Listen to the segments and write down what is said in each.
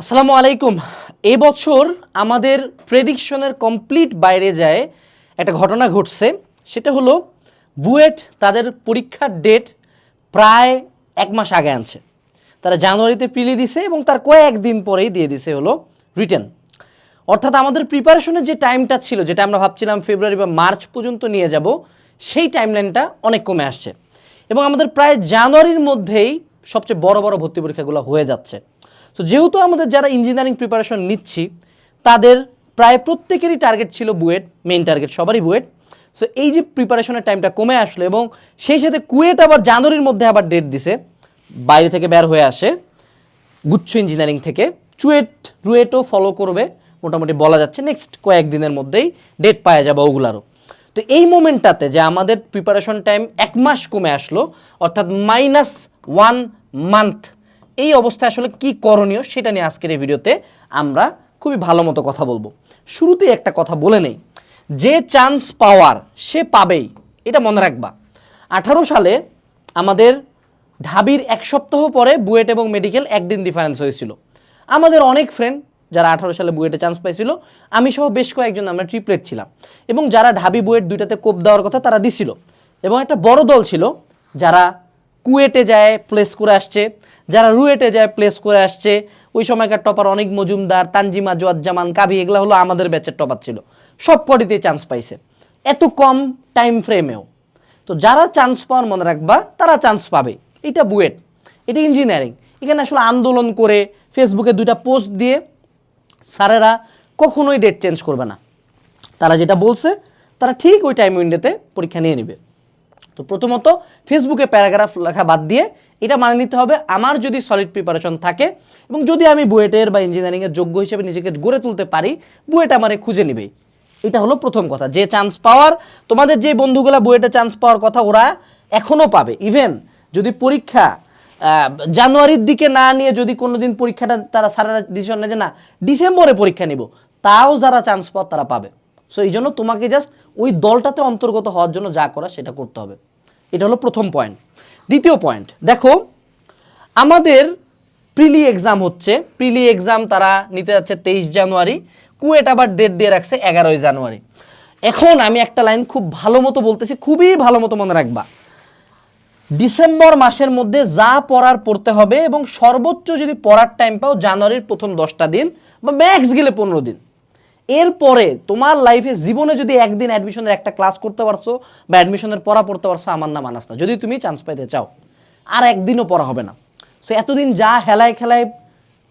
আসসালামু আলাইকুম। এবছর আমাদের প্রেডিকশনের কমপ্লিট বাইরে যায় একটা ঘটনা ঘটছে। সেটা হলো, বুয়েট তাদের পরীক্ষার ডেট প্রায় এক মাস আগে আনছে। তারা জানুয়ারিতে প্রিলি দিছে এবং তার কয়েকদিন পরেই দিয়ে দিছে হলো রিটেন। অর্থাৎ আমাদের প্রিপারেশনের যে টাইমটা ছিল, যেটা আমরা ভাবছিলাম ফেব্রুয়ারি বা মার্চ পর্যন্ত নিয়ে যাব, সেই টাইমলাইনটা অনেক কমে আসছে। এবং আমাদের প্রায় জানুয়ারির মধ্যেই সবচেয়ে বড় বড় ভর্তি পরীক্ষাগুলো হয়ে যাচ্ছে। তো যেহেতু আমাদের যারা ইঞ্জিনিয়ারিং প্রিপারেশন নিচ্ছি, তাদের প্রায় প্রত্যেকেরই টার্গেট ছিল বুয়েট মেইন টার্গেট সবারই বুয়েট। সো এই যে প্রিপারেশনের টাইমটা কমে আসলো এবং সেই সাথে কুয়েট আবার জানুয়ারির মধ্যে আবার ডেট দিছে, বাইরে থেকে বের হয়ে আসে, গুচ্ছ ইঞ্জিনিয়ারিং থেকে। চুয়েট, রুয়েটও ফলো করবে, মোটামুটি বলা যাচ্ছে নেক্সট কয়েকদিনের মধ্যেই ডেট পাওয়া যাবে ওগুলারও। তো এই মোমেন্টটাতে যে আমাদের প্রিপারেশন টাইম এক মাস কমে আসলো, অর্থাৎ মাইনাস ওয়ান মান্থ এই অবস্থায় আসলে কি করণীয় সেটা নিয়ে আজকের এই ভিডিওতে আমরা খুবই ভালো মতো কথা বলব। শুরুতেই একটা কথা বলে নেই। যে চান্স পাওয়ার সে পাবেই, এটা মনে রাখবা। আঠারো সালে আমাদের ঢাবির এক সপ্তাহ পরে বুয়েট এবং মেডিকেল একদিন ডিফারেন্স হয়েছিল। আমাদের অনেক ফ্রেন্ড যারা আঠারো সালে বুয়েটে চান্স পাইছিল, আমি সহ বেশ কয়েকজন আমরা ট্রিপলেট ছিলাম এবং যারা ঢাবি বুয়েট দুইটাতে কোপ দেওয়ার কথা তারা দিছিল। এবং একটা বড় দল ছিল যারা কুয়েটে যায় প্লেস করে আসছে। যারা রুয়েটে যায় প্লেস করে আসছে, ওই সময়কার টপার অনেক মজুমদার, তানজিমা জোয়াজ্জামান কাবি এগুলো হলো আমাদের ব্যাচের টপার ছিল। সব কটিতেই চান্স পাইছে। এত কম টাইম ফ্রেমেও তো যারা চান্স পাওয়ার মনে রাখবা, তারা চান্স পাবে। এটা বুয়েট। এটা ইঞ্জিনিয়ারিং এখানে আসলে আন্দোলন করে ফেসবুকে দুইটা পোস্ট দিয়ে স্যারেরা কখনোই ডেট চেঞ্জ করবে না। তারা যেটা বলছে, তারা ঠিক ওই টাইম উইন্ডোতে পরীক্ষা নিয়ে নেবে। তো প্রথমত ফেসবুকে প্যারাগ্রাফ লেখা বাদ দিয়ে এটা মানে নিতে হবে আমার যদি সলিড প্রিপারেশন থাকে এবং যদি আমি বুয়েটের বা ইঞ্জিনিয়ারিংয়ের যোগ্য হিসেবে নিজেকে গড়ে তুলতে পারি, বুয়েট আমারে খুঁজে নেবেই এটা হলো প্রথম কথা। যে চান্স পাওয়ার, তোমাদের যে বন্ধুগুলা বুয়েটে চান্স পাওয়ার কথা ওরা এখনও পাবে। ইভেন যদি পরীক্ষা জানুয়ারির দিকে না নিয়ে যদি কোনো দিন পরীক্ষাটা তারা সারা ডিসিশন নেয় যে না, ডিসেম্বরে পরীক্ষা নিব, তাও যারা চান্স পাওয়ার তারা পাবে। সো এই জন্য তোমাকে জাস্ট ওই দলটাতে অন্তর্গত হওয়ার জন্য যা করা সেটা করতে হবে। এটা হলো প্রথম পয়েন্ট দ্বিতীয় পয়েন্ট দেখো, আমাদের প্রিলি এক্সাম হচ্ছে। প্রিলি এক্সাম তারা নিতে যাচ্ছে তেইশ জানুয়ারি, কুয়েট আবার ডেট দিয়ে রাখছে এগারোই জানুয়ারি। এখন আমি একটা লাইন খুব ভালো মতো বলতেছি, খুবই ভালো মতো মনে রাখবা। ডিসেম্বর মাসের মধ্যে যা পড়ার পড়তে হবে এবং সর্বোচ্চ যদি পড়ার টাইম পাও, জানুয়ারির প্রথম দশটা দিন বা ম্যাক্স গেলে পনেরো দিন। এরপরে তোমার লাইফে জীবনে যদি একদিন অ্যাডমিশনের একটা ক্লাস করতে পারছ বা অ্যাডমিশনের পড়া পড়তে পারছ, আমার নাম আনাস না। যদি তুমি চান্স পাইতে চাও, আর একদিনও পড়া হবে না। সো এতদিন যা হেলায় খেলায়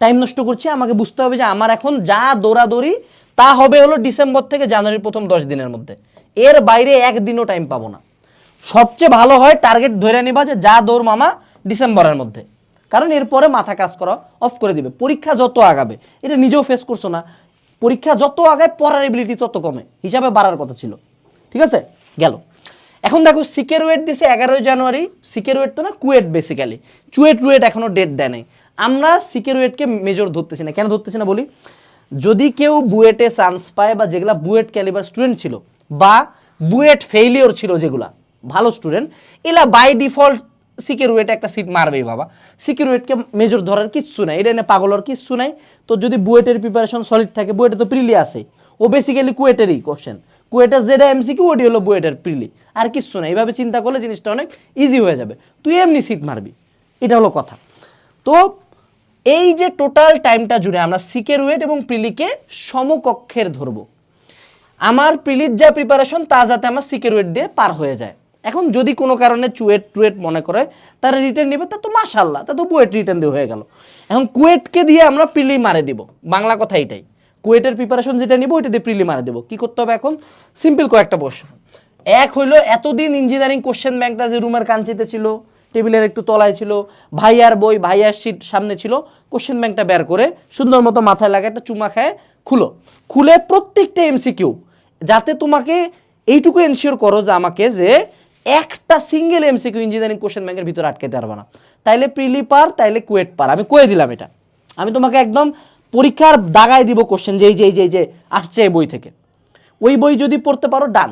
টাইম নষ্ট করছি, আমাকে বুঝতে হবে যে আমার এখন যা দৌড়াদৌড়ি, তা হবে হলো ডিসেম্বর থেকে জানুয়ারির প্রথম দশ দিনের মধ্যে। এর বাইরে একদিনও টাইম পাবো না। সবচেয়ে ভালো হয় টার্গেট ধরে নিবা যে যা দৌড় মামা ডিসেম্বরের মধ্যে। কারণ এরপরে মাথা কাজ করা অফ করে দিবে। পরীক্ষা যত আগাবে, এটা নিজেও ফেস করছ না। পরীক্ষা যত আগে, পড়ার এবিলিটি তত কমে। হিসাবে বাড়ার কথা ছিল। ঠিক আছে? গেল। এখন দেখো, সিকের ওয়েট দিছে এগারোই জানুয়ারি। সিকের ওয়েট তো না, কুয়েট বেসিক্যালি চুয়েট রুয়েট এখনও ডেট দেয় নাই। আমরা সিকের ওয়েটকে মেজর ধরতেছি না। কেন ধরতেছি না বলি? যদি কেউ বুয়েটে চান্স পায় বা যেগুলা বুয়েট ক্যালিবার স্টুডেন্ট ছিল বা বুয়েট ফেইলিওর ছিল যেগুলা, ভালো স্টুডেন্ট এলা বাই ডিফল্ট সিকিউরিটি একটা সিট মারবেই বাবা। সিকিউরিটিকে মেজর ধরার কিচ্ছু নাই, এটা এনে পাগলের কিচ্ছু নাই। তো যদি বুয়েটের প্রিপারেশন সলিড থাকে, বুয়েটে তো প্রিলি আছে। ও বেসিক্যালি কুয়েটেরই কোশ্চেন কুয়েটের যেটা এমসিকিউ ওটি হলো বুয়েটের প্রিলি। আর কিচ্ছু নাই এইভাবে চিন্তা করলে জিনিসটা অনেক ইজি হয়ে যাবে। তুই এমনি সিট মারবি, এটা হলো কথা। তো এই যে টোটাল টাইমটা জুড়ে আমরা সিকের ওয়েট এবং প্রিলিকে সমকক্ষের ধরবো। আমার প্রিলির যা প্রিপারেশন তা যাতে আমার সিকিউরিট দিয়ে পার হয়ে যায়। এখন যদি কোনো কারণে চুয়েট টুয়েট মনে করে, তারা রিটার্ন নেবে, তা তো মাশাল্লাহ তা তো বুয়েট রিটার্ন দিয়ে হয়ে গেল। এখন কুয়েটকে দিয়ে আমরা প্রিলি মারে দিব, বাংলা কথা এটাই। কুয়েটের প্রিপারেশন যেটা নিব, ওইটা দিয়ে প্রিলি মারে দেবো। কী করতে হবে এখন? সিম্পল কয়েকটা প্রশ্ন। এক হইল, এতদিন ইঞ্জিনিয়ারিং কোশ্চেন ব্যাংকটা যে রুমের কাঞ্চিতে ছিল, টেবিলের একটু তলায় ছিল, ভাইয়ার বই, ভাইয়ার সিট সামনে ছিল কোশ্চেন ব্যাংকটা বের করে সুন্দর মতো মাথায় লাগা একটা চুমা খায়, খুলো। খুলে প্রত্যেকটা এমসিকিউ যাতে তোমাকে এইটুকু এনশিওর করো যে আমাকে যে একটা সিঙ্গেল এমসিকিউ ইঞ্জিনিয়ারিং কোশ্চেন ব্যাংকের ভিতরে আটকাতে পারবে না। তাইলে প্রিলি পার, তাইলে কুয়েট পার। আমি কয়ে দিলাম এটা। আমি তোমাকে একদম পরীক্ষার দাগায় দিব কোশ্চেন যেই যেই যেই যে আসছে এই বই থেকে। ওই বই যদি পড়তে পারো ডান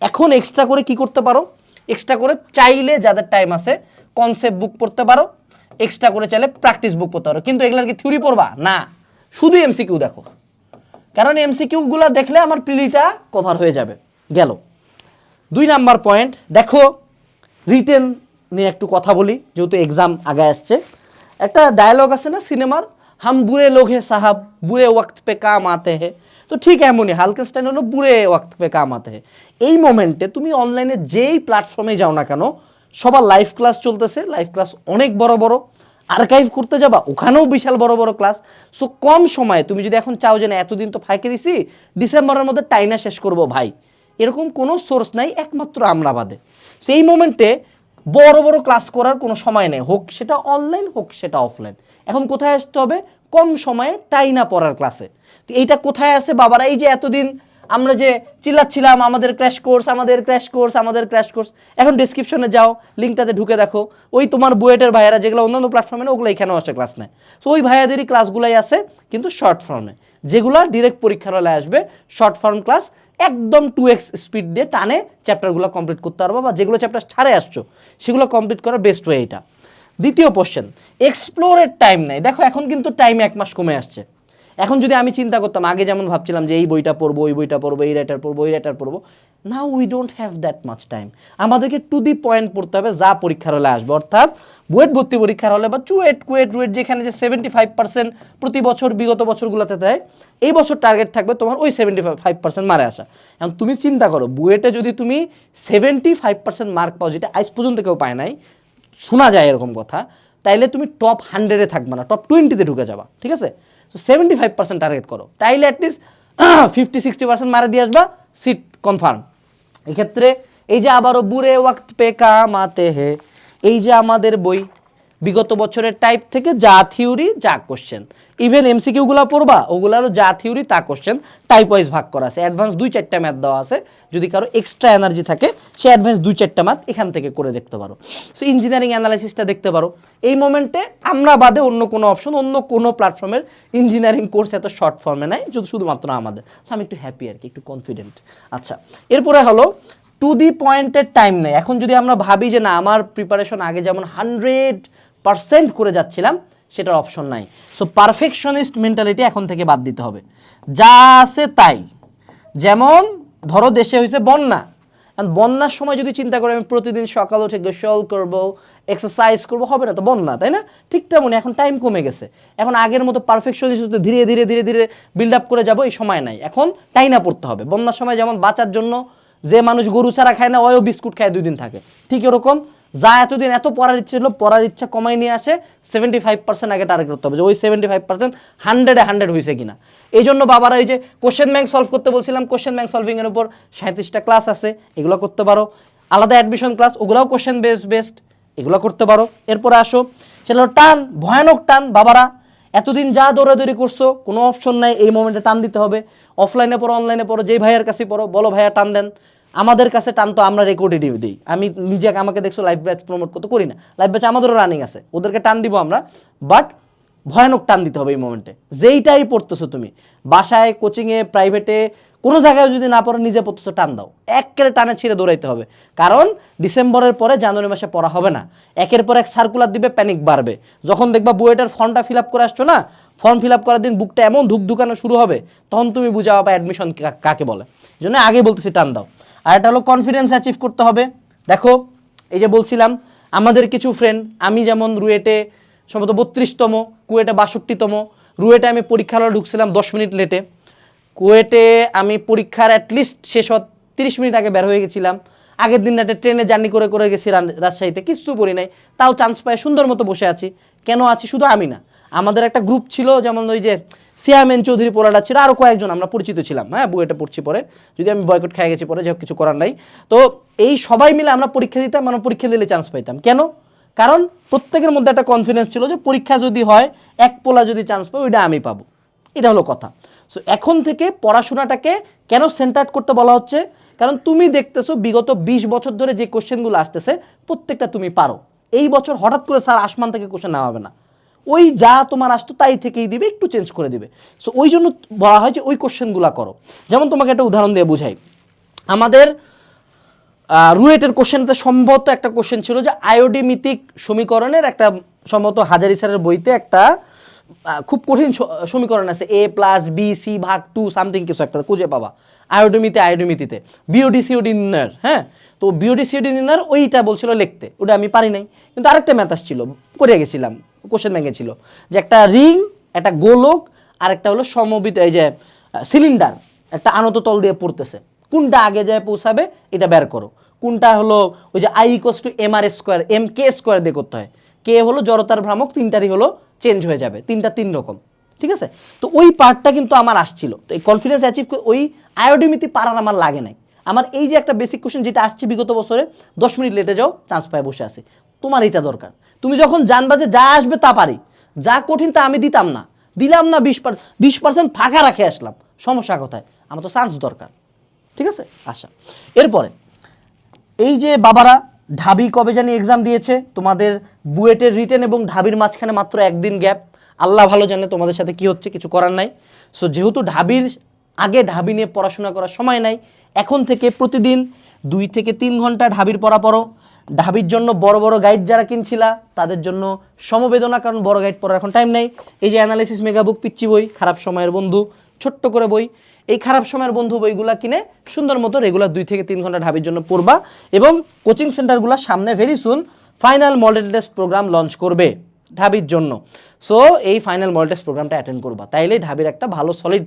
এখন এক্সট্রা করে কি করতে পারো? এক্সট্রা করে চাইলে যাদের টাইম আছে কনসেপ্ট বুক পড়তে পারো। এক্সট্রা করে চাইলে প্র্যাকটিস বুক পড়তে পারো। কিন্তু এগুলার কি থিওরি পড়বা? না। শুধু এমসিকিউ দেখো। কারণ এমসিকিউগুলো দেখলে আমার প্রিলিটা কভার হয়ে যাবে। গেল। দুই নাম্বার পয়েন্ট দেখো রিটেন নিয়ে একটু কথা বলি, যেহেতু এক্সাম আগে আসছে। একটা ডায়লগ আছে না সিনেমার হাম বুড়ে লোক হে সাহাব, বুড়ে ওয়াক্ত পে কাম আতে হে। তো ঠিক এমনই, হালকেনস্টাইন হলো বুড়ে ওয়াক্ত পে কাম আতে হে। এই মোমেন্টে তুমি অনলাইনে যেই প্ল্যাটফর্মে যাও না কেন, সবার লাইভ ক্লাস চলতেছে লাইভ ক্লাস অনেক বড় বড়। আর্কাইভ করতে যাবা, ওখানেও বিশাল বড় বড় ক্লাস সো কম সময়ে তুমি যদি এখন চাও যে না, এতদিন তো ফাইকে দিছি ডিসেম্বরের মধ্যে টাইনা শেষ করব ভাই। এরকম কোনো সোর্স নাই, একমাত্র আমরা বাদে সেই মোমেন্টে বড় বড় ক্লাস করার কোনো সময় নেই। হোক সেটা অনলাইন হোক সেটা অফলাইন এখন কোথায় আসতে হবে? কম সময়ে তাই না পড়ার ক্লাসে তো এইটা কোথায় আছে? বাবারা, এই যে এতদিন আমরা যে চিল্লাচ্ছিলাম, আমাদের ক্র্যাশ কোর্স আমাদের ক্র্যাশ কোর্স আমাদের ক্র্যাশ কোর্স এখন ডিসক্রিপশনে যাও লিঙ্কটাতে ঢুকে দেখো। ওই তোমার বুয়েটের ভাইয়ারা যেগুলো অন্যান্য প্ল্যাটফর্মে ওগুলো এখানেও আসে ক্লাস নেয়। সো ওই ভাইয়াদেরই ক্লাসগুলাই আছে, কিন্তু শর্ট ফর্মে যেগুলো ডিরেক্ট পরীক্ষার হলে আসবে শর্ট ফর্ম ক্লাস একদম টু এক্স স্পিড দিয়ে টানে চ্যাপ্টারগুলো কমপ্লিট করতে পারব বা যেগুলো চ্যাপ্টার ছাড়ে আসছো, সেগুলো কমপ্লিট করার বেস্ট ওয়ে এটা। দ্বিতীয় কোশ্চেন এক্সপ্লোরের টাইম নেই। দেখো এখন কিন্তু টাইম এক মাস কমে আসছে। এখন যদি আমি চিন্তা করতাম, আগে যেমন ভাবছিলাম যে এই বইটা পড়ব, ওই বইটা পড়ব, এই রাইটার পড়ব, ওই রাইটার পড়ব now we don't have that much time আমাদেরকে টু দি পয়েন্ট পড়তে হবে, যা পরীক্ষার হলে আসবে। অর্থাৎ বুয়েট ভর্তি পরীক্ষার হলে বা চুয়েট কুয়েট রুয়েট যেখানে যে সেভেন্টি ফাইভ পার্সেন্ট প্রতি বছর, বিগত বছরগুলোতে দেয়, এই বছর টার্গেট থাকবে তোমার ওই সেভেন্টি ফাইভ পার্সেন্ট মারে আসা। এখন তুমি চিন্তা করো, বুয়েটে যদি তুমি সেভেন্টি ফাইভ পার্সেন্ট মার্ক পাও, যেটা আজ পর্যন্ত কেউ পায় নাই, শোনা যায় এরকম কথা, তাইলে তুমি টপ হান্ড্রেডে থাকবে না টপ টোয়েন্টিতে ঢুকে যাবা, ঠিক আছে? তো সেভেন্টি ফাইভ পার্সেন্ট টার্গেট করো। তাইলে অ্যাটলিস্ট ফিফটি সিক্সটি পার্সেন্ট মারা দিয়ে আসবা সিট কনফার্ম এক্ষেত্রে এই যে আবারও, বুড়ে ওয়াক্ত পে কাম আতে হে এই যে আমাদের বই বিগত বছরের টাইপ থেকে যা থিওরি যা কোশ্চেন ইভেন এমসিকিউগুলো পড়বা, ওগুলারও যা থিওরি তা কোশ্চেন টাইপ ওয়াইজ ভাগ করা আছে। অ্যাডভান্স দুই চারটা ম্যাথ দেওয়া আছে। যদি কারও এক্সট্রা এনার্জি থাকে, সে অ্যাডভান্স দুই চারটা ম্যাথ এখান থেকে করে দেখতে পারো। সো ইঞ্জিনিয়ারিং অ্যানালাইসিসটা দেখতে পারো। এই মোমেন্টে আমরা বাদে অন্য কোনো অপশন অন্য কোনো প্ল্যাটফর্মের ইঞ্জিনিয়ারিং কোর্স এত শর্ট ফর্মে নাই যদি শুধুমাত্র আমাদের। সো আমি একটু হ্যাপি আর কি, একটু কনফিডেন্ট আচ্ছা এরপরে হলো টু দি পয়েন্টের টাইম নেই। এখন যদি আমরা ভাবি যে না, আমার প্রিপারেশন আগে যেমন হান্ড্রেড পারসেন্ট করে যাচ্ছিলাম, সেটার অপশন নাই। সো পারফেকশনিস্ট মেন্টালিটি এখন থেকে বাদ দিতে হবে। যা আছে তাই। যেমন, ধরো দেশে হয়েছে বন্যা। বন্যার সময় যদি চিন্তা করে, আমি প্রতিদিন সকাল উঠে গোসল করব এক্সারসাইজ করব, হবে না তো বন্যা, তাই না? ঠিক তেমনই এখন টাইম কমে গেছে। এখন আগের মতো পারফেকশনিস্ট ধীরে ধীরে ধীরে ধীরে বিল্ড আপ করে যাব, এই সময় নাই। এখন টাইনা পড়তে হবে। বন্যার সময় যেমন বাঁচার জন্য যে মানুষ গরু ছাড়া খায় না, ওয়ও বিস্কুট খায়, দুই দিন থাকে। ঠিক এরকম যা এতদিন, এত পড়ার ইচ্ছে ছিল, পড়ার ইচ্ছা কমাই নিয়ে আসে সেভেন্টি ফাইভ পার্সেন্ট আগে টার্গেট করতে হবে। যে ওই সেভেন্টি ফাইভ পার্সেন্ট হান্ড্রেডে হান্ড্রেড হয়েছে কিনা। এই জন্য বাবারা ওই যে কোশ্চেন ব্যাংক সলভ করতে বলছিলাম কোশ্চেন ব্যাংক সলভিংয়ের উপর সাঁত্রিশটা ক্লাস আছে, এগুলো করতে পারো। আলাদা অ্যাডমিশন ক্লাস ওগুলাও কোশ্চেন বেস্ট বেস্ট এগুলো করতে পারো। এরপরে আসো, সেটা টান, ভয়ানক টান, বাবারা। এতদিন যা দৌড়াদৌড়ি করছ, কোনো অপশন নাই, এই মোমেন্টে টান দিতে হবে। অফলাইনে পড়ো অনলাইনে পড়ো, যেই ভাইয়ের কাছে পড়ো, বলো ভাইয়া টান দেন। আমাদের কাছে টান তো আমরা রেকর্ডে দিয়ে দিই। আমি নিজে আমাকে দেখছ লাইভ ব্যাচ প্রমোট করতে করি না। লাইভ ব্যাচ আমাদেরও রানিং আছে। ওদেরকে টান দিব আমরা। বাট ভয়ানক টান দিতে হবে এই মোমেন্টে যেইটাই পড়তেছো তুমি। বাসায় কোচিংয়ে প্রাইভেটে কোনো জায়গায় যদি না পড়ে নিজে পড়তেছো টান দাও। একের টানে ছিঁড়ে দৌড়াইতে হবে। কারণ ডিসেম্বরের পরে জানুয়ারি মাসে পড়া হবে না। একের পর এক সার্কুলার দিবে প্যানিক বাড়বে। যখন দেখবা বুয়েটার ফর্মটা ফিল আপ করে আসছো না ফর্ম ফিল আপ করার দিন বুকটা এমন ধুক ধুকানো শুরু হবে, তখন তুমি বুঝা পাবা অ্যাডমিশন কাকে বলে। এই জন্য আগে বলতেছি টান দাও। আর এটা হলো কনফিডেন্স অ্যাচিভ করতে হবে। দেখো, এই যে বলছিলাম, আমাদের কিছু ফ্রেন্ড আমি যেমন রুয়েটে সম্ভবত বত্রিশতম, কুয়েটে বাষট্টিতম, রুয়েটে আমি পরীক্ষা হলে ঢুকছিলাম দশ মিনিট লেটে কুয়েটে আমি পরীক্ষার অ্যাটলিস্ট শেষ তিরিশ মিনিট আগে বের হয়ে গেছিলাম। আগের দিন রাতে ট্রেনে জার্নি করে করে গেছি রাজশাহীতে, কিচ্ছু করি নাই। তাও চান্স পায় সুন্দর মতো বসে আছি। কেন আছি? শুধু আমি না। আমাদের একটা গ্রুপ ছিল, যেমন ওই যে সিয়ামেন চৌধুরী পোলাটা ছিল আরও কয়েকজন আমরা পরিচিত ছিলাম। হ্যাঁ বুয়েটে পড়ছি পরে। যদি আমি বয়কট খেয়ে গেছি পরে, যাই কিছু করার নাই। তো এই সবাই মিলে আমরা পরীক্ষা দিতাম, আমরা পরীক্ষা দিলে চান্স পাইতাম। কেন? কারণ প্রত্যেকের মধ্যে একটা কনফিডেন্স ছিল যে পরীক্ষা যদি হয়, এক পোলা যদি চান্স পাই ওইটা আমি পাবো। এটা হলো কথা। সো এখন থেকে পড়াশোনাটাকে কেন সেন্টার করতে বলা হচ্ছে? কারণ তুমি দেখতেছো বিগত বিশ বছর ধরে যে কোশ্চেনগুলো আসতেছে, প্রত্যেকটা তুমি পারো। এই বছর হঠাৎ করে স্যার আসমান থেকে কোশ্চেন নেওয়া হবে না। ওই যা তোমার আসতো তাই থেকেই দিবে, একটু চেঞ্জ করে দিবে। সো ওই জন্য বলা হয় যে ওই কোশ্চেনগুলো করো। যেমন তোমাকে একটা উদাহরণ দিয়ে বুঝাই। আমাদের রুয়েটের কোশ্চেনতে সম্ভবত একটা কোশ্চেন ছিল যে আয়োডিমিতিক সমীকরণের একটা সম্ভবত হাজারি স্যারের বইতে একটা খুব কঠিন সমীকরণ আছে। এ প্লাস বি সি ভাগ টু সামথিং কিছু একটা খুঁজে পাবা। আয়োডমিতে, আয়োডমিতিতে। বিওডি সিওডি নির্ণয়ের হ্যাঁ? তো বিওডি সিওডি নির্ণয়ের ওইটা বলছিল লিখতে। ওটা আমি পারি নাই। কিন্তু আরেকটা ম্যাথ আসছিল। করে গেছিলাম। কোশ্চেন ব্যাঙ্কে ছিল। যে একটা রিং একটা গোলক আর একটা হলো সমবিত, এই যে সিলিন্ডার একটা আনত তল দিয়ে পড়তেছে। কোনটা আগে যায় পৌঁছাবে, এটা বের করো। কোনটা হলো, ওই যে I equals two M R square M K square দিয়ে করতে হয়। কে হলো, জড়তার ভ্রামক, তিনটারই হলো চেঞ্জ হয়ে যাবে। তিনটা তিন রকম। ঠিক আছে? তো ওই পার্টটা কিন্তু আমার আসছিল। তো এই কনফিডেন্স অ্যাচিভ ওই আয়োডিমিতি পারার আমার লাগে নাই। আমার এই যে একটা বেসিক কোশ্চেন যেটা আসছে বিগত বছরে, দশ মিনিট লেটে যাও চান্স পায় বসে আছে। তোমার এটা দরকার। তুমি যখন জানবা যে যা আসবে তা পারি। যা কঠিন তা আমি দিতাম না। দিলাম না বিশ পার বিশ পার্সেন্ট ফাঁকা রাখে আসলাম। সমস্যা কোথায়? আমার তো চান্স দরকার। ঠিক আছে? আচ্ছা। এরপরে, এই যে বাবারা ঢাবি কবে জানি এক্সাম দিয়েছে? তোমাদের বুয়েটের রিটেন এবং ঢাবির মাঝখানে মাত্র একদিন গ্যাপ আল্লাহ ভালো জানে তোমাদের সাথে কি হচ্ছে, কিছু করার নাই। সো যেহেতু ঢাবির আগে ঢাবি নিয়ে পড়াশোনা করার সময় নাই, এখন থেকে প্রতিদিন দুই থেকে তিন ঘণ্টা ঢাবির পড়া পড়ো। ঢাবির জন্য বড় বড় গাইড যারা কিনছিলা, তাদের জন্য সমবেদনা, কারণ বড় গাইড পড়ার এখন টাইম নেই। এই যে অ্যানালিসিস মেগাবুক পিচ্ছি বই, খারাপ সময়ের বন্ধু, ছোট্ট করে বই। এই খারাপ সময়ের বন্ধু বইগুলা কিনে সুন্দর মতো রেগুলার দুই থেকে তিন ঘণ্টা ঢাবির জন্য পড়বা এবং কোচিং সেন্টারগুলো সামনে very soon final model test program launch করবে ঢাবির জন্য। সো এই ফাইনাল মডেল টেস্ট প্রোগ্রামটা অ্যাটেন্ড করবা। তাইলে ঢাবির একটা ভালো সলিড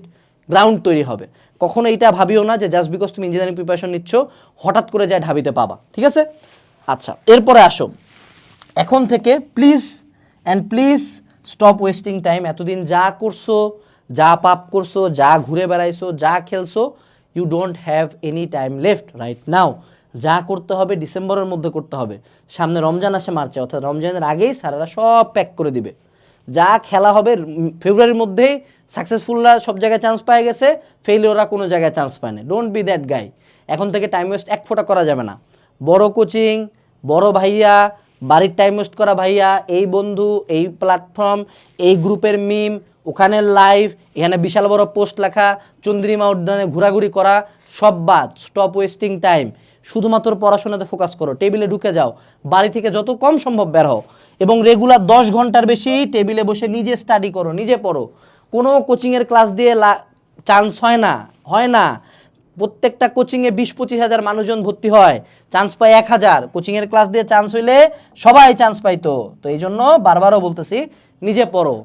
গ্রাউন্ড তৈরি হবে। কখনো এইটা ভাবিও না যে জাস্ট বিকজ তুমি ইঞ্জিনিয়ারিং প্রিপারেশন নিচ্ছ, হঠাৎ করে যায় ঢাবিতে পাবা। ঠিক আছে? আচ্ছা এরপরে আসো। এখন থেকে please and please stop wasting time এতদিন যা করছ যা পাপ করছ, যা ঘুরে বেড়াইছো, যা খেলছো you don't have any time left right now যা করতে হবে, ডিসেম্বরের মধ্যে করতে হবে। সামনে রমজান আসে মার্চে, অর্থাৎ রমজানের আগেই স্যারেরা সব প্যাক করে দিবে। যা খেলা হবে ফেব্রুয়ারির মধ্যেই সাকসেসফুলরা সব জায়গায় চান্স পেয়ে গেছে ফেলিওররা কোনো জায়গায় চান্স পায় না। ডোন্ট বি দ্যাট গাই এখন থেকে টাইম ওয়েস্ট এক ফোঁটা করা যাবে না। বড় কোচিং বড় ভাইয়া, বাড়ির টাইম ওয়েস্ট করা ভাইয়া, এই বন্ধু, এই প্ল্যাটফর্ম এই গ্রুপের মিম ওখানে লাইভ এখানে বিশাল বড় পোস্ট লেখা চন্দ্রিমা উদ্যানে ঘোরাঘুরি করা, সব বাদ স্টপ ওয়েস্টিং টাইম শুধুমাত্র পড়াশোনাতে ফোকাস করো টেবিলে ঢুকে যাও, বাড়ি থেকে যত কম সম্ভব বের হও এবং রেগুলার দশ ঘণ্টার বেশি টেবিলে বসে নিজে স্টাডি করো, নিজে পড়ো। কোনো কোচিংয়ের ক্লাস দিয়ে চান্স হয় না হয় না। প্রত্যেকটা কোচিংয়ে বিশ পঁচিশ হাজার মানুষজন ভর্তি হয় চান্স পায় এক হাজার। কোচিংয়ের ক্লাস দিয়ে চান্স হইলে সবাই চান্স পাইতো। তো এই জন্য বারবারও বলতেছি, নিজে পড়ো।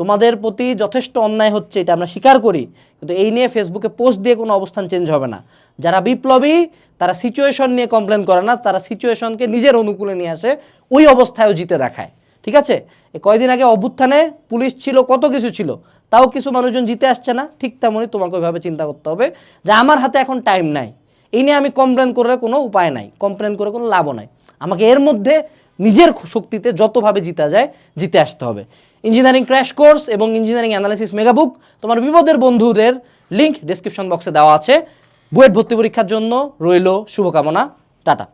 তোমাদের প্রতি যথেষ্ট অন্যায় হচ্ছে, এটা আমরা স্বীকার করি। কিন্তু এই নিয়ে ফেসবুকে পোস্ট দিয়ে কোনো অবস্থান চেঞ্জ হবে না। যারা বিপ্লবী, তারা সিচুয়েশন নিয়ে কমপ্লেন করে না, তারা সিচুয়েশনকে নিজের অনুকূলে নিয়ে আসে, ওই অবস্থায়ও জিতে দেখায়। ঠিক আছে? কয়দিন আগে অভ্যুত্থানে পুলিশ ছিল, কত কিছু ছিল, তাও কিছু মানুষজন জিতে আসছে না। ঠিক তেমনই তোমাকে ওইভাবে চিন্তা করতে হবে যে আমার হাতে এখন টাইম নাই। এই নিয়ে আমি কমপ্লেন করে কোনো উপায় নাই কমপ্লেন করে কোনো লাভও নাই। আমাকে এর মধ্যে নিজের শক্তিতে যতভাবে জিতা যায়, জিতে আসতে হবে। ইঞ্জিনিয়ারিং ক্র্যাশ কোর্স এবং ইঞ্জিনিয়ারিং অ্যানালাইসিস মেগাবুক। তোমার বিপদের বন্ধুদের লিঙ্ক ডিসক্রিপশন বক্সে দেওয়া আছে। বুয়েট ভর্তি পরীক্ষার জন্য রইল শুভকামনা। টাটা।